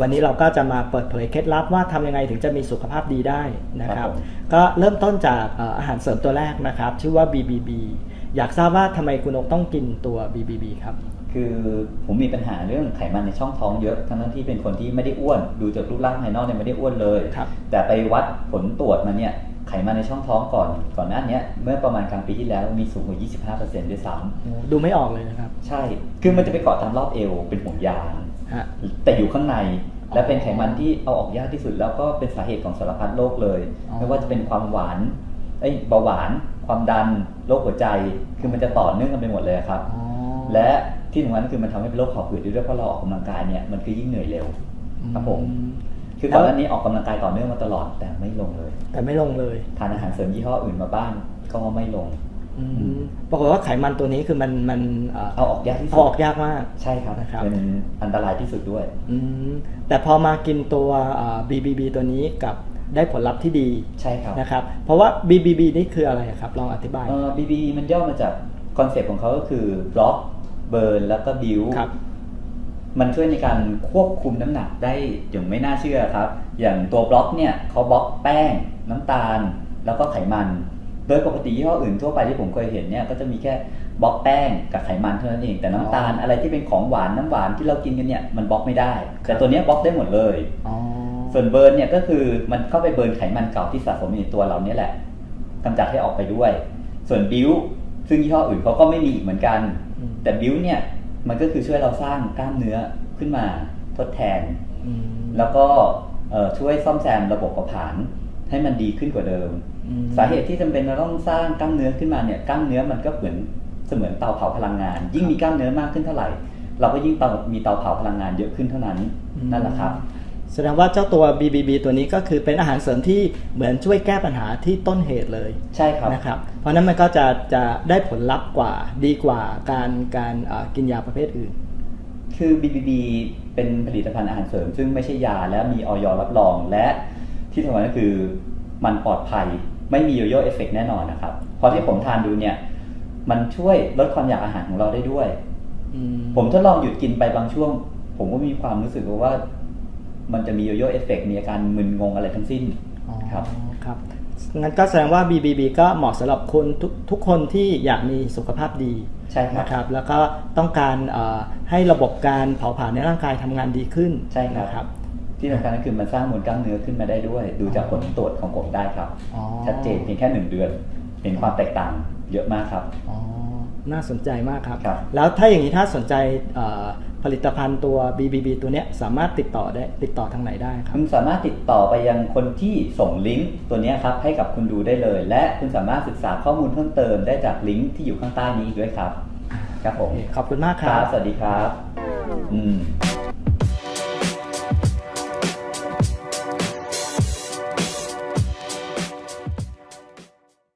วันนี้เราก็จะมาเปิดเผยเคล็ดลับว่าทำยังไงถึงจะมีสุขภาพดีได้นะคครัรับบผมก็เริ่มต้นจากเอ่ออาหารเสริมตัวแรกนะครับ ชื่อว่า BBB อยากทราบว่าทำไมคุณนกต้องกินตัว BBB ครับคือผมมีปัญหาเรื่องไขมันในช่องท้องเยอะทั้งนั้นที่เป็นคนที่ไม่ได้อ้วน ดูจากรูปร่างภายนอกเนี่ยไม่ได้อ้วนเลยครับแต่ไปวัดผลตรวจมาเนี่ยไขมันในช่องท้องก่อนก่อนหน้าเนี้ยเมื่อประมาณกลางปีที่แล้วมีสูงกว่า 25%ด้วยซ้โอ้ดูไม่ออกเลยนะครับำใช่ คือมันจะไปเกาะตามรอบเอวเป็นห่วงยางฮะ แต่อยู่ข้างในอ๋อและเป็นไขมันที่เอาออกยากที่สุด แล้วก็เป็นสาเหตุของสารพัดโรคเลยอ๋อไม่ว่าจะเป็นความหวานเอ้ยเบาหวาน ความดันโรคหัวใจคือมันจะต่อเนื่องกันไปหมดเลยครับอ๋อและที่สำคัญคือมันทำให้เป็นโรคหอบหืดได้ด้วยเพราะเราออกกำลังกายเนี่ยมันก็ยิ่งเหนื่อยเร็วครับผมอืคือก่อนหน้านี้ออกกำลังกายต่อเนื่องมาตลอดแต่ไม่ลงเลย แต่ไม่ลงเลยทานอาหารเสริมยี่ห้ออื่นมาบ้างก็ไม่ลงอืม ปรากฏว่าไขมันตัวนี้คือมันมันเอ่อเอาออกยากที่สุเอาดออกยากมากใช่ครับนะครับเป็นอันตรายที่สุดด้วยอืมแต่พอมากินตัวเอ่อ BBB ตัวนี้กับได้ผลลัพธ์ที่ดีใช่ครับนะครับ เพราะว่า BBB นี่คืออะไรครับ ลองอธิบายเอ่อ BB มันย่อมาจากคอนเซปต์ของเขาก็คือบล็อกเบิร์นแล้วก็บิวครับมันช่วยในการควบคุมน้ำหนักได้อย่างไม่น่าเชื่อครับ อย่างตัวบล็อกเนี่ยเขาบล็อกแป้งน้ำตาล แล้วก็ไขมัน โดยปกติยี่ห้ออื่นทั่วไปที่ผมเคยเห็นเนี่ยก็จะมีแค่บล็อกแป้งกับไขมันเท่านั้นเอง แต่น้ำตาลอะไรที่เป็นของหวานน้ำหวานที่เรากินกันเนี่ยมันบล็อกไม่ได้ แต่ตัวเนี้ยบล็อกได้หมดเลยอ๋อส่วนเบิร์นเนี่ยก็คือมันเข้าไปเบิร์นไขมันเก่าที่สะสมอยู่ในตัวเราเนี่ยแหละกำจัดให้ออกไปด้วย ส่วนบิวซึ่งยี่ห้ออื่นเขาก็ไม่มีอีกเหมือนกันอืมแต่บิวเนี่ยมันก็คือช่วยเราสร้างกล้ามเนื้อขึ้นมาทดแทนอืมแล้วก็เอ่อช่วยซ่อมแซมระบบเผาผลาญ ให้มันดีขึ้นกว่าเดิมอืมสาเหตุที่จำเป็นเราต้องสร้างกล้ามเนื้อขึ้นมาเนี่ยกล้ามเนื้อมันก็เหมือนเสมือนเตาเผาพลังงาน ยิ่งมีกล้ามเนื้อมากขึ้นเท่าไหร่ เราก็ยิ่งเตามีเตาเผาพลังงานเยอะขึ้นเท่านั้นนั่นแหละครับแสดงว่าเจ้าตัว BBB ตัวนี้ก็คือเป็นอาหารเสริมที่เหมือนช่วยแก้ปัญหาที่ต้นเหตุเลยใช่ครับนะครับ เพราะฉะนั้นมันก็จะจะได้ผลลัพธ์กว่าดีกว่าการการเอ่อกินยาประเภทอื่น คือ BBB เป็นผลิตภัณฑ์อาหารเสริม ซึ่งไม่ใช่ยาและมีออยรับรองและ ที่สำคัญก็คือมันปลอดภัยไม่มีโยโย่เอฟเฟกแน่นอนนะครับเพราะที่ผมทานดูเนี่ย มันช่วยลดความอยากอาหารของเราได้ด้วยอืมผมทดลองหยุดกินไปบางช่วง ผมก็มีความรู้สึกว่า มันจะมีโยโย่เอฟเฟกมีอาการมึนงงอะไรทั้งสิ้นอ๋อครับครับงั้นก็แสดงว่า BBB ก็เหมาะสำหรับคนทุกทุกคนที่อยากมีสุขภาพดีใช่ครับนะครับแล้วก็ต้องการเอ่อให้ระบบการเผาผลาญในร่างกายทำงานดีขึ้นใช่ครับนะครับ ที่สำคัญก็คือมันสร้างมวลกล้ามเนื้อขึ้นมาได้ด้วย ดูจากผลตรวจของผมได้ครับอ๋อชัดเจนเพียงแค่หนึ่งเดือน เห็นความแตกต่างเยอะมากครับอ๋อน่าสนใจมากครับครับ แล้วถ้าอย่างนี้ถ้าสนใจเอ่อผลิตภัณฑ์ตัว BBB ตัวเนี้ยสามารถติดต่อได้ติดต่อทางไหนได้ครับคุณสามารถติดต่อไปยังคนที่ส่งลิงก์ตัวเนี้ยครับให้กับคุณดูได้เลย และคุณสามารถศึกษาข้อมูลเพิ่มเติมได้จากลิงก์ที่อยู่ข้างใต้นี้อีกด้วยครับ ครับผมขอบคุณมากคครัรับบสวัสดีครับ อืม